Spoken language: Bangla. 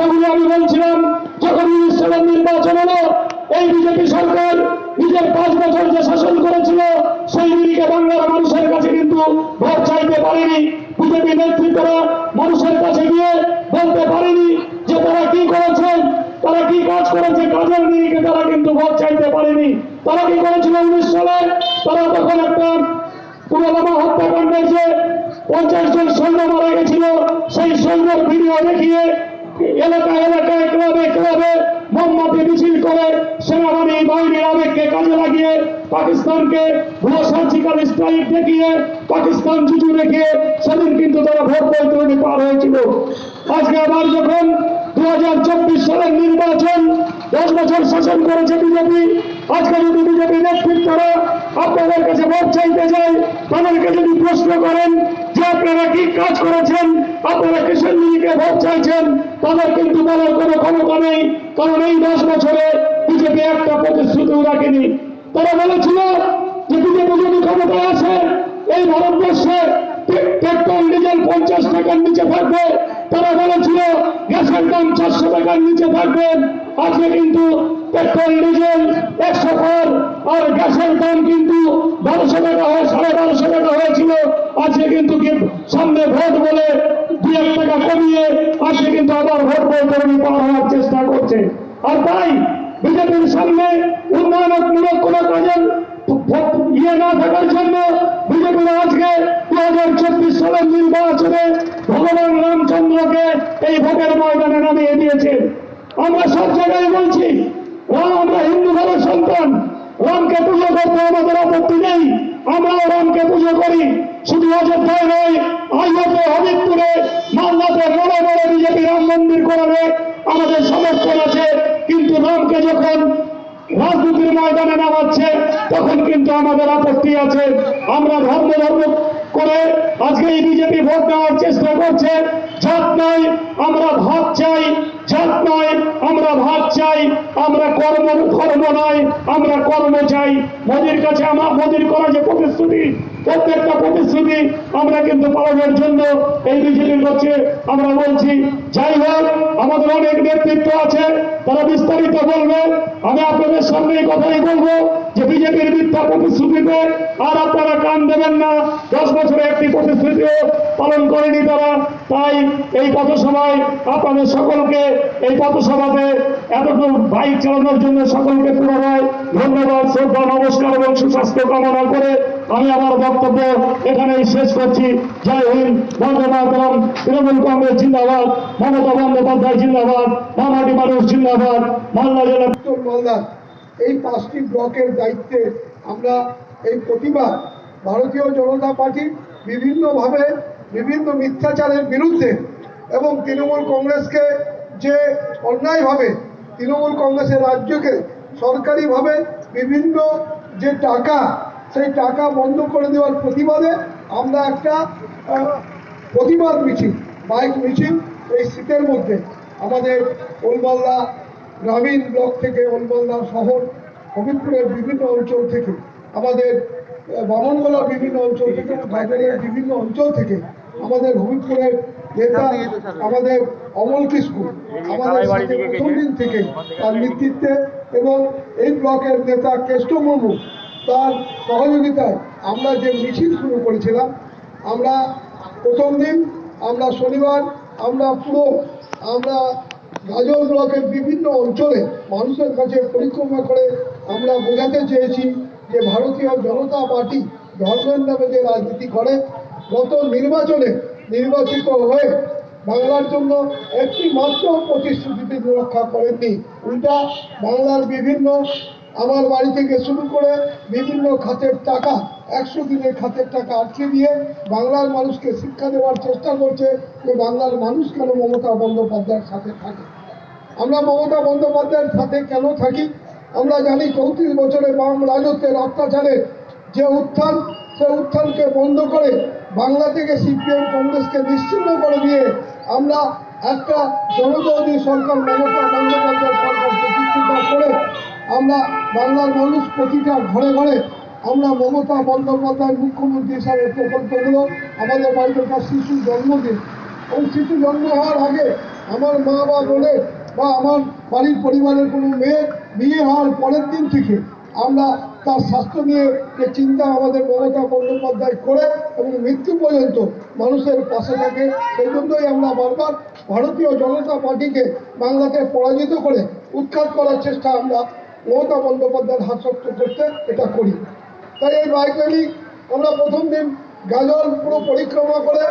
কথাগুলো আমি বলছিলাম, যখন উনিশ সালের নির্বাচন হলো, এই বিজেপি সরকার নিজের পাঁচ বছর যে শাসন করেছিল, সেই দিকে বাংলার মানুষের কাছে কিন্তু ভোট চাইতে পারেনি। বিজেপি নেতৃত্বরা মানুষের কাছে গিয়ে বলতে পারেনি যে তারা কি করেছেন, তারা কি কাজ করেছে, কাজের নিরিখে তারা কিন্তু ভোট চাইতে পারেনি। তারা কি করেছিল উনিশ সালে? তারা তখন একটা পুরোদমা হত্যাকাণ্ডের যে পঞ্চাশ জন সৈন্য মারা গেছিল, সেই সৈন্যের ভিডিও দেখিয়ে এলাকা, এলাকায় ক্লাবে ক্লাবে মোমবাতি মিছিল করে সেনাবাহিনী বাহিনীর আবেগকে কাজে লাগিয়ে পাকিস্তানকে ভুয়ো সার্জিক্যাল স্ট্রাইক দেখিয়ে পাকিস্তান জুজু রেখে সেদিন কিন্তু তারা ভোট বৈতরণী পার হয়েছিল। আজকে আবার যখন দু হাজার চব্বিশ সালের নির্বাচন দশ বছর শাসন করেছে বিজেপি, আজকে যদি বিজেপি নেতৃত্বরা আপনাদের কাছে ভোট চাইতে যায় তাদেরকে যদি প্রশ্ন করেন আপনারা কি কাজ করেছেন, আপনারা কিসের নিরিখে ভোট চাইছেন, তাদের কিন্তু বলার কোনো ক্ষমতা নেই, কারণ এই দশ বছরে বিজেপি একটা প্রতিশ্রুতিও রাখেনি। তারা বলেছিল যে বিজেপি যদি ক্ষমতায় আসে, এই ভারতবর্ষে পেট্রোল ডিজেল পঞ্চাশ টাকার নিচে থাকবে। তারা বলেছিল গ্যাসের দাম চারশো টাকার নিচে থাকবে। আজকে কিন্তু পেট্রোল ডিজেল, একশো আর গ্যাসের দাম কিন্তু বারোশো টাকা হয় সাড়ে বারোশো টাকা হয়েছিল আজকে কিন্তু কি- সামনে ভোট বলে দুই এক টাকা কমিয়ে আজকে কিন্তু আবার ভোট বৈতরণী পার হওয়ার চেষ্টা করছে। আর তাই বিজেপির সামনে উন্নয়নমূলক কোন কাজের ইয়ে না থাকার জন্য বিজেপি আজকে দু হাজার চব্বিশ সালের নির্বাচনে ভগবান রামচন্দ্রকে এই ভোটের ময়দানে নামিয়ে দিয়েছে। আমরা সব জায়গায় বলছি রাম আমরা হিন্দু ধর্মের সন্তান, রামকে পুজো করতে আমাদের আপত্তি নেই। আমরাও রামকে পুজো করি। শুধু অযোধ্যায় নয় আইহতে হবিবপুরে মালদাতে বড় বড় বিজেপি রাম মন্দির করাবে। আমাদের সমর্থন আছে, কিন্তু রামকে যখন রাজনীতির ময়দানে নামাচ্ছে, তখন কিন্তু আমাদের আপত্তি আছে। আমরা ধর্ম ধর্ম করে আজকে এই বিজেপি ভোট নেওয়ার চেষ্টা করছে। জাত নয় আমরা ভাত চাই জাত নয় আমরা ভাত চাই, আমরা কর্ম কর্ম নয়, আমরা কর্ম চাই। মোদির কাছে আমার মোদির করা যে প্রতিশ্রুতি, প্রত্যেকটা প্রতিশ্রুতি আমরা কিন্তু পালনের জন্য এই বিজেপির কাছে আমরা বলছি, যাই হোক, আমাদের অনেক নেতৃত্ব আছে, তারা বিস্তারিত বলবে। আমি আপনাদের সামনে এই কথাই বলব যে বিজেপির মিথ্যা প্রতিশ্রুতিতে আর আপনারা কান দেবেন না। দশ বছরে একটি প্রতিশ্রুতিও পালন করেনি তারা। তাই এই পথসভায় আপনাদের সকলকে, এই পথসভাতে এতটুকু বাইক চালানোর জন্য সকলকে পুনরায় ধন্যবাদ, শ্রদ্ধা, নমস্কার এবং সুস্বাস্থ্য কামনা করে আমি আমার বক্তব্য এখানেই শেষ করছি। জয় হিন্দ, বন্দে মাতরম, তৃণমূল কংগ্রেস জিন্দাবাদ, মমতা বন্দ্যোপাধ্যায় জিন্দাবাদ, মামাটি মানুষ জিন্দাবাদ মালদা জেলা মালদার এই পাঁচটি ব্লকের দায়িত্বে আমরা এই প্রতিবাদ ভারতীয় জনতা পার্টি বিভিন্নভাবে বিভিন্ন মিথ্যাচারের বিরুদ্ধে এবং তৃণমূল কংগ্রেসকে যে অন্যায়ভাবে তৃণমূল কংগ্রেসের রাজ্যকে সরকারিভাবে বিভিন্ন যে টাকা, সেই টাকা বন্ধ করে দেওয়ার প্রতিবাদে আমরা একটা প্রতিবাদ মিছিল বাইক মিছিল এই শীতের মধ্যে আমাদের ওলমালদা গ্রামীণ ব্লক থেকে, ওলমালদা শহর, হবিবপুরের বিভিন্ন অঞ্চল থেকে, আমাদের বামনগোলার বিভিন্ন অঞ্চল থেকে বিভিন্ন অঞ্চল থেকে আমাদের হবিবপুরের নেতা আমাদের অমল কিস্কু আমাদের সাথে প্রথম দিন থেকে তার নেতৃত্বে এবং এই ব্লকের নেতা কেষ্ট মুর্মু তার সহযোগিতায় আমরা যে মিছিল শুরু করেছিলাম আমরা প্রথম দিন আমরা শনিবার আমরা পুরো আমরা গাজল ব্লকের বিভিন্ন অঞ্চলে মানুষের কাছে পরিক্রমা করে আমরা বোঝাতে চেয়েছি যে ভারতীয় জনতা পার্টি ধর্মের নামে যে রাজনীতি করে গত নির্বাচনে নির্বাচিত হয়ে বাংলার জন্য একটি মাত্র প্রতিশ্রুতি রক্ষা করেননি। উল্টা বাংলার বিভিন্ন আমার বাড়ি থেকে শুরু করে বিভিন্ন খাতের টাকা, একশো দিনের খাতের টাকা আটকে দিয়ে বাংলার মানুষকে শিক্ষা দেওয়ার চেষ্টা করছে যে বাংলার মানুষ কেন মমতা বন্দ্যোপাধ্যায়ের সাথে থাকে? আমরা মমতা বন্দ্যোপাধ্যায়ের সাথে কেন থাকি? আমরা জানি চৌত্রিশ বছরে বাম রাজত্বের অত্যাচারের যে উত্থান, সে উত্থানকে বন্ধ করে বাংলা থেকে সিপিএম, কংগ্রেসকে নিশ্চিন্ন করে দিয়ে আমরা একটা জনদৌদী সরকার, মমতা বন্দ্যোপাধ্যায় সরকার প্রতিষ্ঠিত করে আমরা বাংলার মানুষ প্রতিটা ঘরে ঘরে আমরা মমতা বন্দ্যোপাধ্যায় মুখ্যমন্ত্রী হিসাবে প্রকল্পগুলো আমাদের বাড়িতে তার শিশু জন্মদিন। এবং শিশু জন্ম হওয়ার আগে আমার মা বা বোনের বা আমার বাড়ির পরিবারের কোনো মেয়ে, বিয়ে হওয়ার পরের দিন থেকে আমরা তার স্বাস্থ্য নিয়ে যে চিন্তা আমাদের মমতা বন্দ্যোপাধ্যায় করে এবং মৃত্যু পর্যন্ত মানুষের পাশে থাকে, সেই জন্যই আমরা বারবার ভারতীয় জনতা পার্টিকে বাংলাকে পরাজিত করে উৎখাত করার চেষ্টা আমরা মমতা বন্দ্যোপাধ্যায়ের হাস্যক্ত করতে এটা করি। তাই এই বাইক আমরা প্রথম দিন গাজল পুরো পরিক্রমা করে